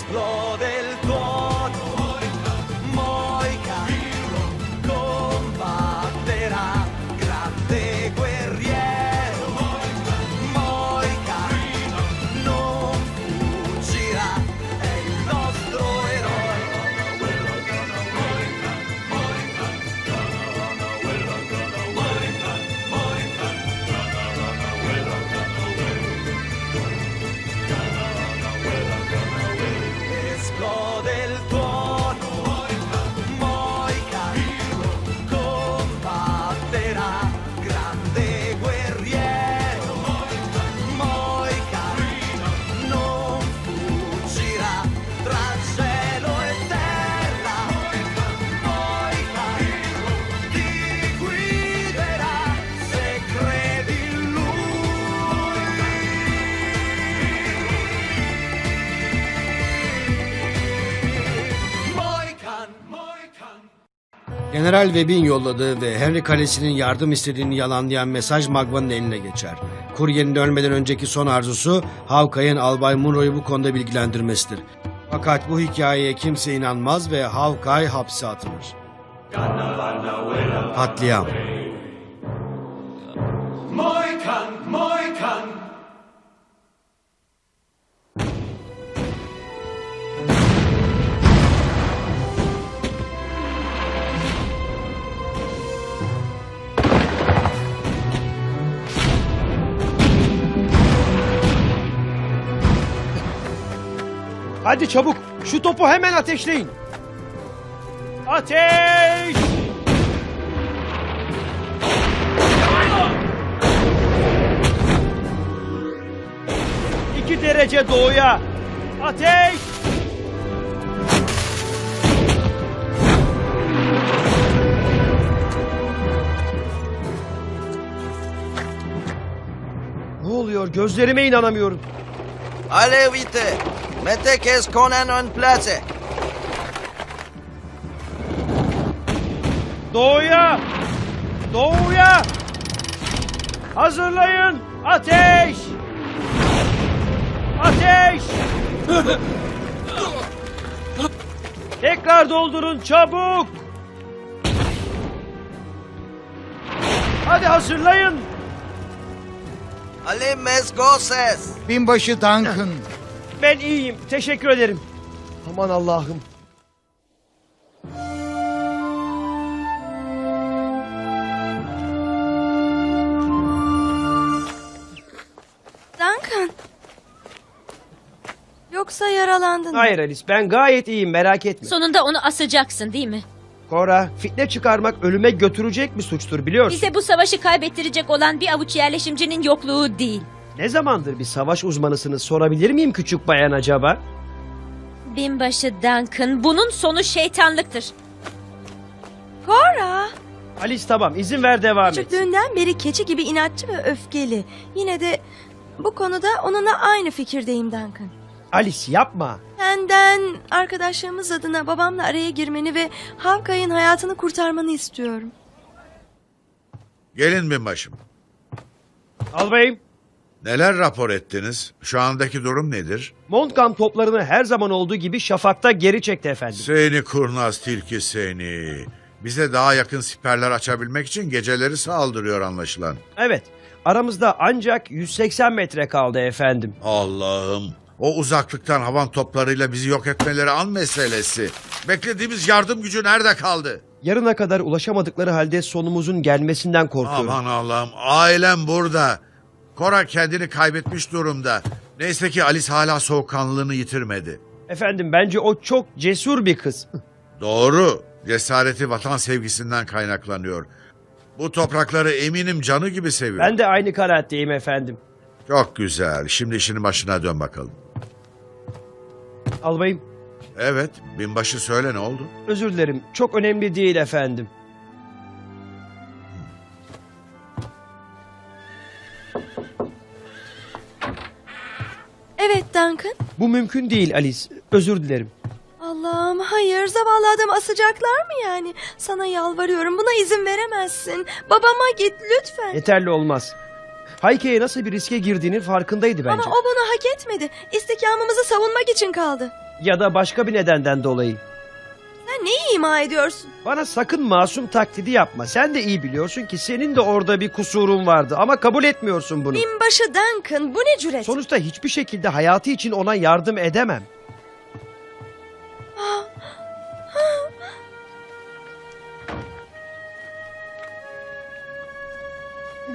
explore General Webb'in yolladığı ve Henry Kalesi'nin yardım istediğini yalanlayan mesaj Magva'nın eline geçer. Kuryenin ölmeden önceki son arzusu Hawkeye'in Albay Munro'yu bu konuda bilgilendirmesidir. Fakat bu hikayeye kimse inanmaz ve Hawkeye hapse atılır. Katliam Hadi çabuk şu topu hemen ateşleyin. Ateş! İki derece doğuya. Ateş! Ne oluyor? Gözlerime inanamıyorum. Allez vite Mettez qu'est-ce qu'on a en place Doğuya! Doğuya! Hazırlayın! Ateş! Ateş! Tekrar doldurun çabuk! Hadi hazırlayın! Allez mes gosses Binbaşı Duncan. Ben iyiyim. Teşekkür ederim. Aman Allah'ım. Duncan. Yoksa yaralandın mı? Hayır Alice ben gayet iyiyim merak etme. Sonunda onu asacaksın değil mi? Cora fitne çıkarmak ölüme götürecek bir suçtur biliyorsun. Bize bu savaşı kaybettirecek olan bir avuç yerleşimcinin yokluğu değil. Ne zamandır bir savaş uzmanısınız sorabilir miyim küçük bayan acaba? Binbaşı Duncan bunun sonu şeytanlıktır. Cora. Alice tamam izin ver devam et. Küçüklüğünden beri keçi gibi inatçı ve öfkeli. Yine de bu konuda onunla aynı fikirdeyim Duncan. Alice yapma. Senden arkadaşlarımız adına babamla araya girmeni ve Havkay'ın hayatını kurtarmanı istiyorum. Gelin binbaşım. Albayım. Neler rapor ettiniz? Şu andaki durum nedir? Montcalm toplarını her zaman olduğu gibi şafakta geri çekti efendim. Seni kurnaz tilki seni. Bize daha yakın siperler açabilmek için geceleri saldırıyor anlaşılan. Evet. Aramızda ancak 180 metre kaldı efendim. Allah'ım. O uzaklıktan havan toplarıyla bizi yok etmeleri an meselesi. Beklediğimiz yardım gücü nerede kaldı? Yarına kadar ulaşamadıkları halde sonumuzun gelmesinden korkuyorum. Aman Allah'ım. Ailem burada. Kora kendini kaybetmiş durumda. Neyse ki Alice hala soğukkanlılığını yitirmedi. Efendim bence o çok cesur bir kız. Doğru. Cesareti vatan sevgisinden kaynaklanıyor. Bu toprakları eminim canı gibi seviyor. Ben de aynı kanaatteyim efendim. Çok güzel. Şimdi işinin başına dön bakalım. Albayım Evet, binbaşı söyle ne oldu? özür dilerim. Çok önemli değil efendim. Evet Duncan. Bu mümkün değil Alice. Özür dilerim. Allah'ım hayır zavallı adamı asacaklar mı yani? Sana yalvarıyorum buna izin veremezsin. Babama git lütfen. Yeterli olmaz. Hayke'ye nasıl bir riske girdiğinin farkındaydı bence. Ama o bunu hak etmedi. İstikamımızı savunmak için kaldı. Ya da başka bir nedenden dolayı. Neyi ima ediyorsun? Bana sakın masum taklidi yapma. Sen de iyi biliyorsun ki senin de orada bir kusurun vardı ama kabul etmiyorsun bunu. Binbaşı Duncan bu ne cüret? Sonuçta hiçbir şekilde hayatı için ona yardım edemem.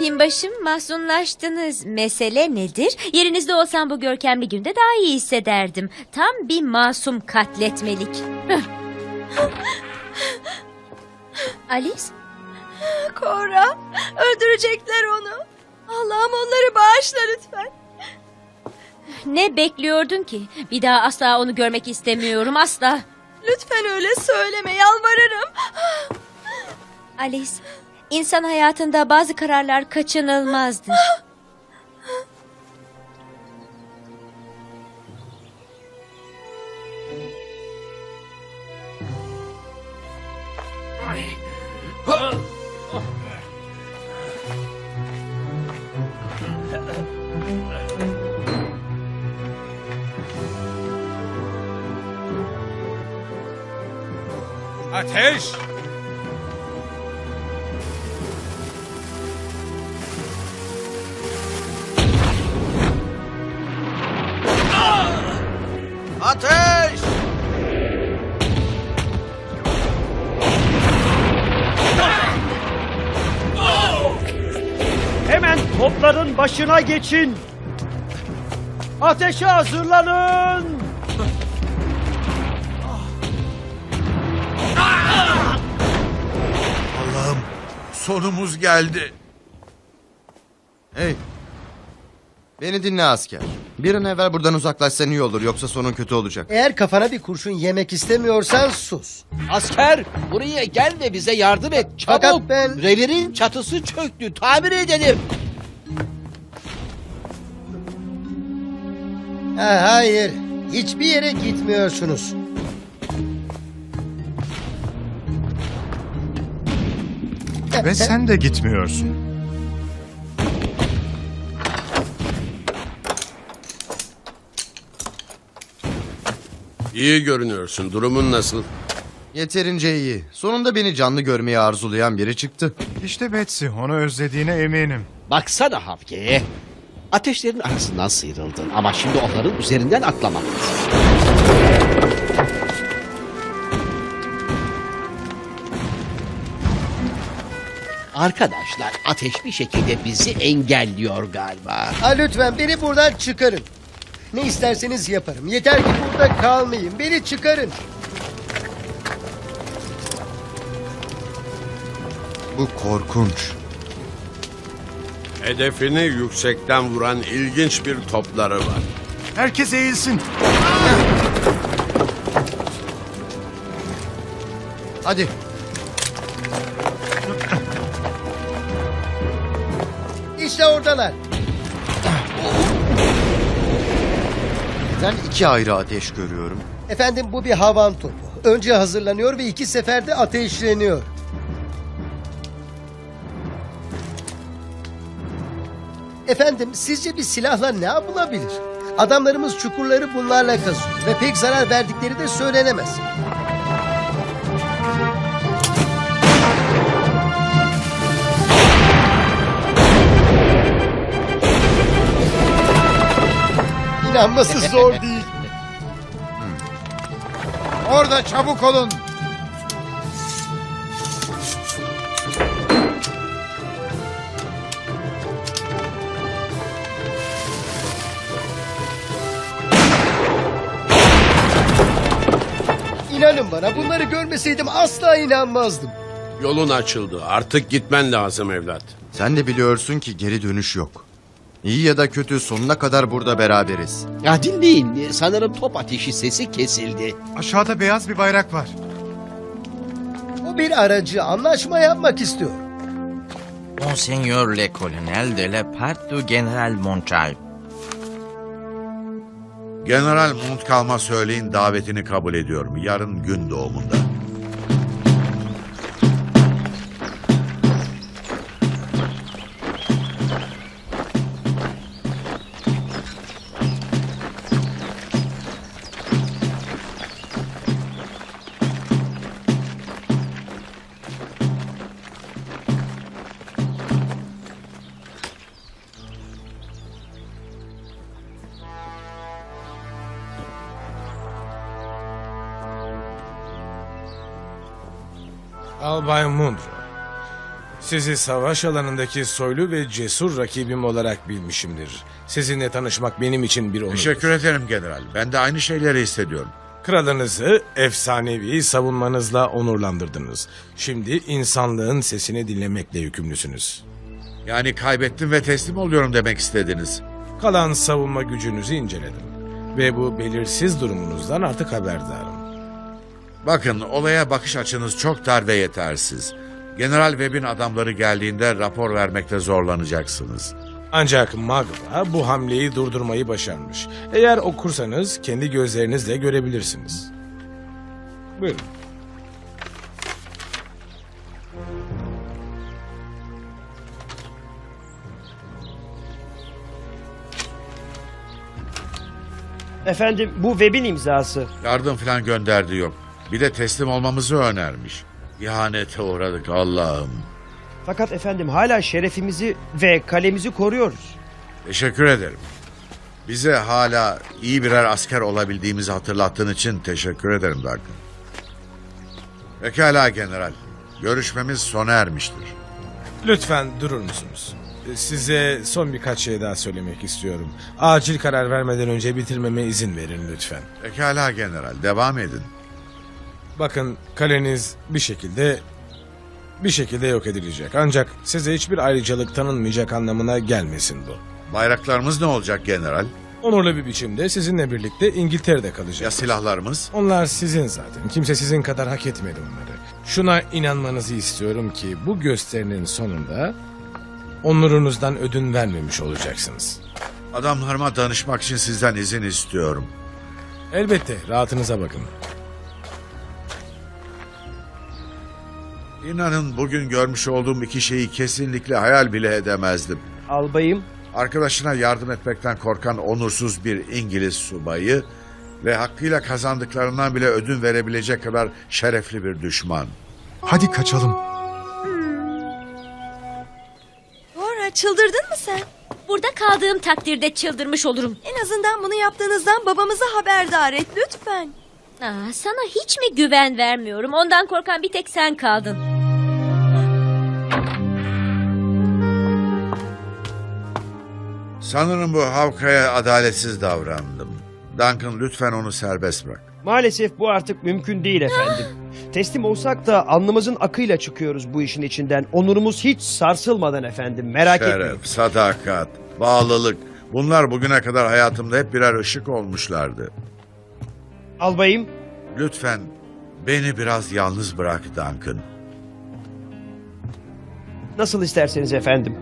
Binbaşım mahzunlaştınız. Mesele nedir? Yerinizde olsam bu görkemli günde daha iyi hissederdim. Tam bir masum katletmelik. Hıh. Alice? Cora öldürecekler onu. Allah'ım onları bağışla lütfen. Ne bekliyordun ki? Bir daha asla onu görmek istemiyorum asla. Lütfen öyle söyleme yalvarırım. Alice, insan hayatında bazı kararlar kaçınılmazdır. Ateş! Ateş! Topların başına geçin. Ateşe hazırlanın. Allah'ım sonumuz geldi. Hey. Beni dinle asker. Bir an evvel buradan uzaklaşsan iyi olur yoksa sonun kötü olacak. Eğer kafana bir kurşun yemek istemiyorsan sus. Asker buraya gel ve bize yardım et. Çabuk. Fakat ben- Revirin çatısı çöktü. Tamir edelim. Ha, hayır. Hiçbir yere gitmiyorsunuz. Ve sen de gitmiyorsun. İyi görünüyorsun. Durumun nasıl? Yeterince iyi. Sonunda beni canlı görmeyi arzulayan biri çıktı. İşte Betsy, onu özlediğine eminim. Baksana Havke'ye. Ateşlerin arasından sıyrıldın ama şimdi onların üzerinden atlamalısın. Arkadaşlar ateş bir şekilde bizi engelliyor galiba. Ha, lütfen beni buradan çıkarın. Ne isterseniz yaparım. Yeter ki burada kalmayın. Beni çıkarın. Bu korkunç. Hedefini yüksekten vuran ilginç bir topları var. Herkes eğilsin. Hadi. İşte oradalar. Ben iki ayrı ateş görüyorum. Efendim bu bir havan topu. Önce hazırlanıyor ve iki seferde ateşleniyor. Efendim sizce bir silahla ne yapılabilir? Adamlarımız çukurları bunlarla kazıyor ve pek zarar verdikleri de söylenemez. İnanması zor değil. Orada çabuk olun. Bana bunları görmeseydim asla inanmazdım. Yolun açıldı. Artık gitmen lazım evlat. Sen de biliyorsun ki geri dönüş yok. İyi ya da kötü sonuna kadar burada beraberiz. Ya dinleyin sanırım top ateşi sesi kesildi. Aşağıda beyaz bir bayrak var. O bir aracı anlaşma yapmak istiyor. Monseigneur le Colonel de la part du General Monchal. General Montcalm'a söyleyin davetini kabul ediyorum. Yarın gün doğumunda. Albay Mundro. Sizi savaş alanındaki soylu ve cesur rakibim olarak bilmişimdir. Sizinle tanışmak benim için bir onur. Teşekkür ederim general. Ben de aynı şeyleri hissediyorum. Kralınızı efsanevi savunmanızla onurlandırdınız. Şimdi insanlığın sesini dinlemekle yükümlüsünüz. Yani kaybettim ve teslim oluyorum demek istediniz. Kalan savunma gücünüzü inceledim. Ve bu belirsiz durumunuzdan artık haberdarım. Bakın olaya bakış açınız çok dar ve yetersiz. General Webb'in adamları geldiğinde rapor vermekte zorlanacaksınız. Ancak Magva bu hamleyi durdurmayı başarmış. Eğer okursanız kendi gözlerinizle görebilirsiniz. Buyurun. Efendim bu webin imzası. Yardım falan gönderdi yok. Bir de teslim olmamızı önermiş. İhanete uğradık Allah'ım. Fakat efendim hala şerefimizi ve kalemizi koruyoruz. Teşekkür ederim. Bize hala iyi birer asker olabildiğimizi hatırlattığın için teşekkür ederim Duncan. Pekala general. Görüşmemiz sona ermiştir. Lütfen durur musunuz? Size son birkaç şey daha söylemek istiyorum. Acil karar vermeden önce bitirmeme izin verin lütfen. Pekala general. Devam edin. Bakın kaleniz bir şekilde bir şekilde yok edilecek. Ancak size hiçbir ayrıcalık tanınmayacak anlamına gelmesin bu. Bayraklarımız ne olacak general? Onurlu bir biçimde sizinle birlikte İngiltere'de kalacak. Ya silahlarımız? Onlar sizin zaten. Kimse sizin kadar hak etmedi onları. Şuna inanmanızı istiyorum ki bu gösterinin sonunda onurunuzdan ödün vermemiş olacaksınız. Adamlarıma danışmak için sizden izin istiyorum. Elbette rahatınıza bakın. İnanın bugün görmüş olduğum iki şeyi kesinlikle hayal bile edemezdim. Albayım Arkadaşına yardım etmekten korkan onursuz bir İngiliz subayı ve hakkıyla kazandıklarından bile ödün verebilecek kadar şerefli bir düşman. Hadi kaçalım. Dora çıldırdın mı sen? Burada kaldığım takdirde çıldırmış olurum. En azından bunu yaptığınızdan babamızı haberdar et lütfen. Aa, sana hiç mi güven vermiyorum? Ondan korkan bir tek sen kaldın. Sanırım bu Havka'ya adaletsiz davrandım. Duncan lütfen onu serbest bırak. maalesef bu artık mümkün değil efendim. Teslim olsak da alnımızın akıyla çıkıyoruz bu işin içinden. Onurumuz hiç sarsılmadan efendim merak etmeyin. Şeref, sadakat, bağlılık bunlar bugüne kadar hayatımda hep birer ışık olmuşlardı. Albayım Lütfen beni biraz yalnız bırak Duncan. nasıl isterseniz efendim.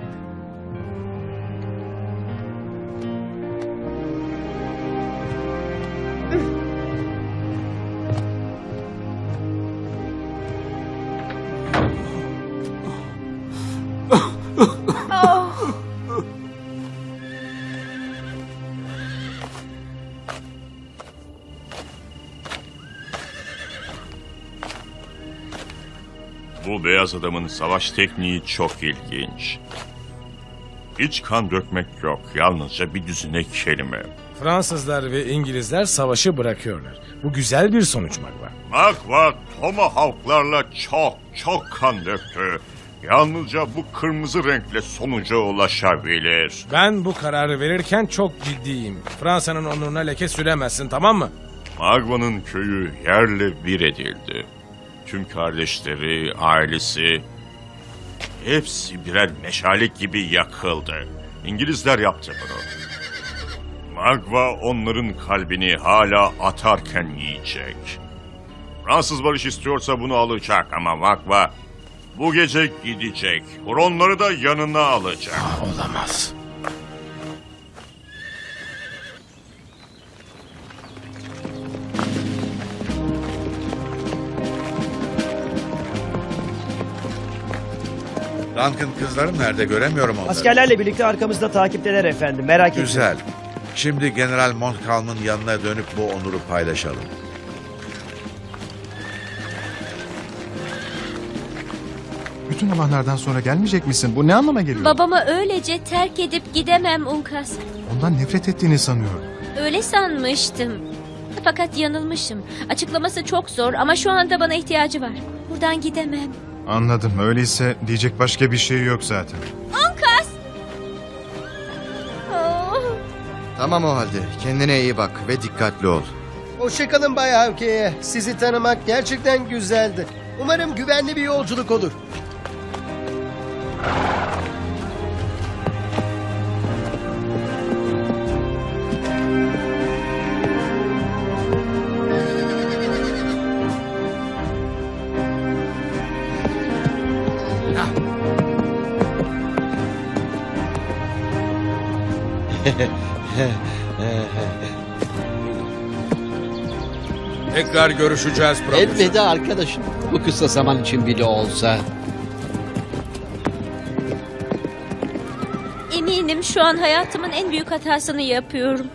Bu beyaz adamın savaş tekniği çok ilginç. Hiç kan dökmek yok, yalnızca bir düzine kelime. Fransızlar ve İngilizler savaşı bırakıyorlar. Bu güzel bir sonuç Magva. Magva Tomahawk'larla çok çok kan döktü. Yalnızca bu kırmızı renkle sonuca ulaşabilir. Ben bu kararı verirken çok ciddiyim. Fransa'nın onuruna leke süremezsin tamam mı? Magva'nın köyü yerle bir edildi. Tüm kardeşleri, ailesi... Hepsi birer meşale gibi yakıldı. İngilizler yaptı bunu. Magva onların kalbini hala atarken yiyecek. Fransız barış istiyorsa bunu alacak ama Magva bu gece gidecek. Huronları da yanına alacak. Olamaz. Duncan kızlarım nerede göremiyorum onları. Askerlerle birlikte arkamızda takipteler efendim merak etmeyin. Güzel. Şimdi General Montcalm'ın yanına dönüp bu onuru paylaşalım. Bütün olanlardan sonra gelmeyecek misin? Bu ne anlama geliyor? Babamı öylece terk edip gidemem Unkas. Ondan nefret ettiğini sanıyorum. Öyle sanmıştım. Fakat yanılmışım. Açıklaması çok zor ama şu anda bana ihtiyacı var. Buradan gidemem. Anladım. Öyleyse diyecek başka bir şey yok zaten. Onkas! Tamam o halde. Kendine iyi bak ve dikkatli ol. Hoşçakalın Bay Havke'ye. Sizi tanımak gerçekten güzeldi. Umarım güvenli bir yolculuk olur. Tekrar görüşeceğiz profesör. Elveda arkadaşım. Bu kısa zaman için bile olsa. Eminim şu an hayatımın en büyük hatasını yapıyorum.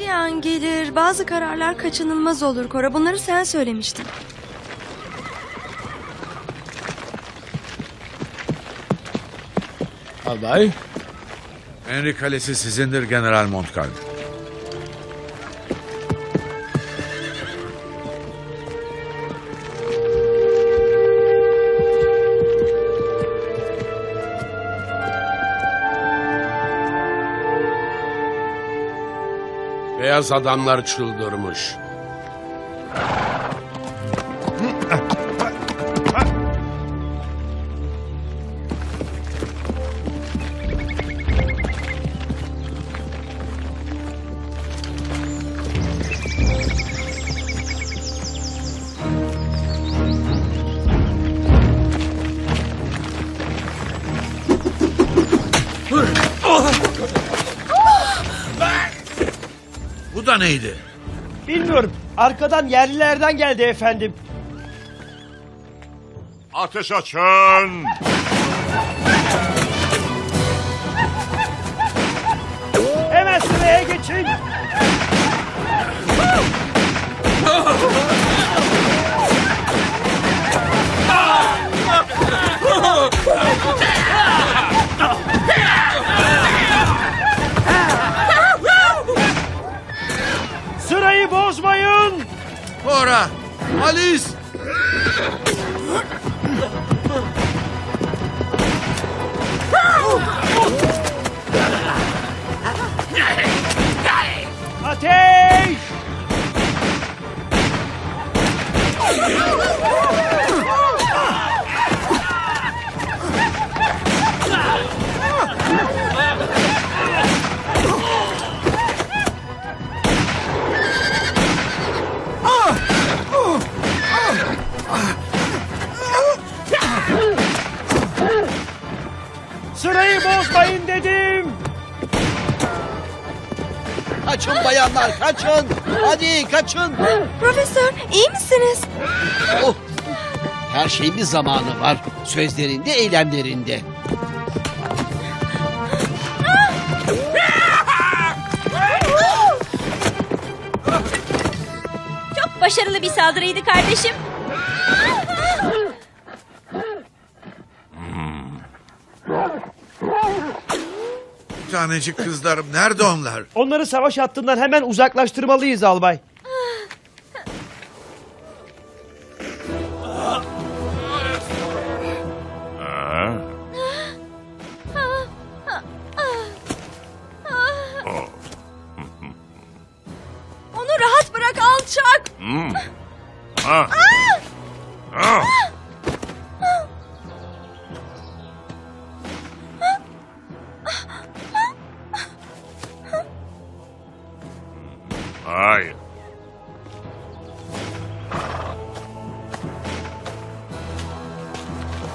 Bir an gelir bazı kararlar kaçınılmaz olur Kora. Bunları sen söylemiştin. Albay, Henry Kalesi sizindir General Montcalm. Beyaz adamlar çıldırmış. Arkadan yerlilerden geldi efendim. Ateş açın! Hemen sıraya geçin. Cora! Alice! Kaçın. Hadi kaçın. Profesör iyi misiniz? Oh. Her şeyin bir zamanı var. Sözlerinde, eylemlerinde. Çok başarılı bir saldırıydı kardeşim. Tanecik kızlarım nerede onlar? Onları savaş hattından hemen uzaklaştırmalıyız albay.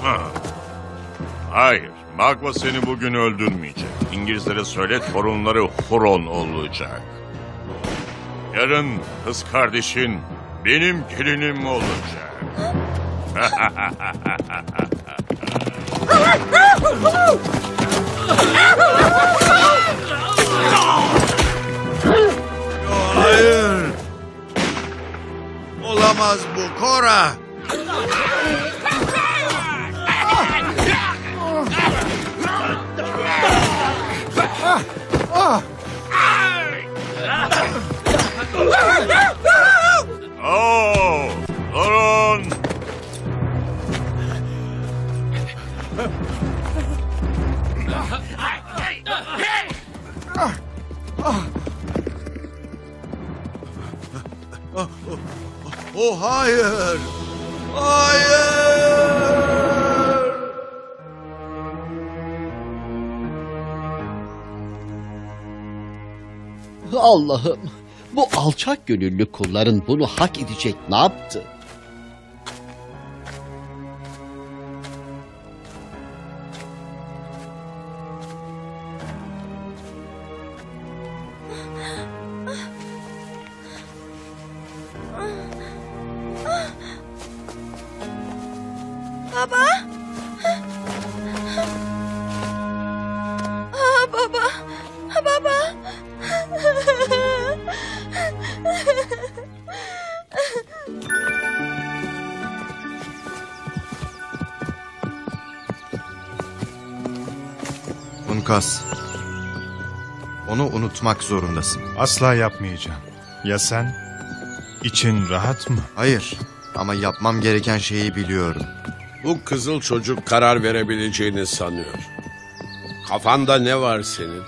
Ha. Hayır. Magva seni bugün öldürmeyecek. İngilizlere söyle torunları Huron olacak. Yarın kız kardeşin benim gelinim olacak. Hayır! Olamaz bu Cora! Oh, hayır. Hayır. Allah'ım bu alçak gönüllü kulların bunu hak edecek ne yaptı? Baba. Aa, baba. Baba. Unkas. Onu unutmak zorundasın. Asla yapmayacağım. Ya sen? İçin rahat mı? Hayır. Ama yapmam gereken şeyi biliyorum. Bu kızıl çocuk karar verebileceğini sanıyor. Kafanda ne var senin?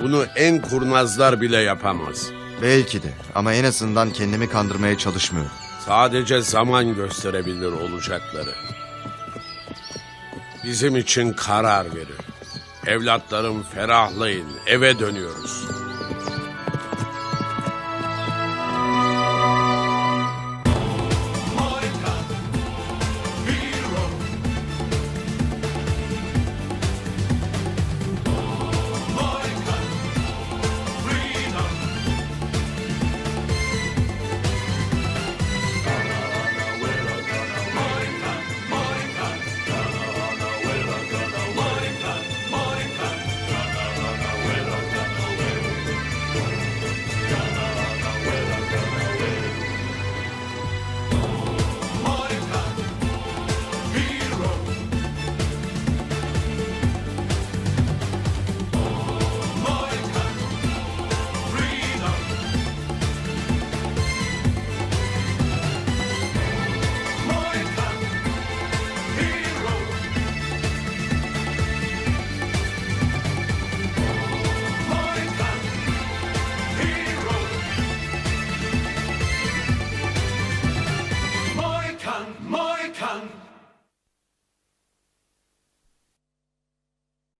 Bunu en kurnazlar bile yapamaz. Belki de ama en azından kendimi kandırmaya çalışmıyorum. Sadece zaman gösterebilir olacakları. Bizim için karar verir. Evlatlarım ferahlayın, eve dönüyoruz.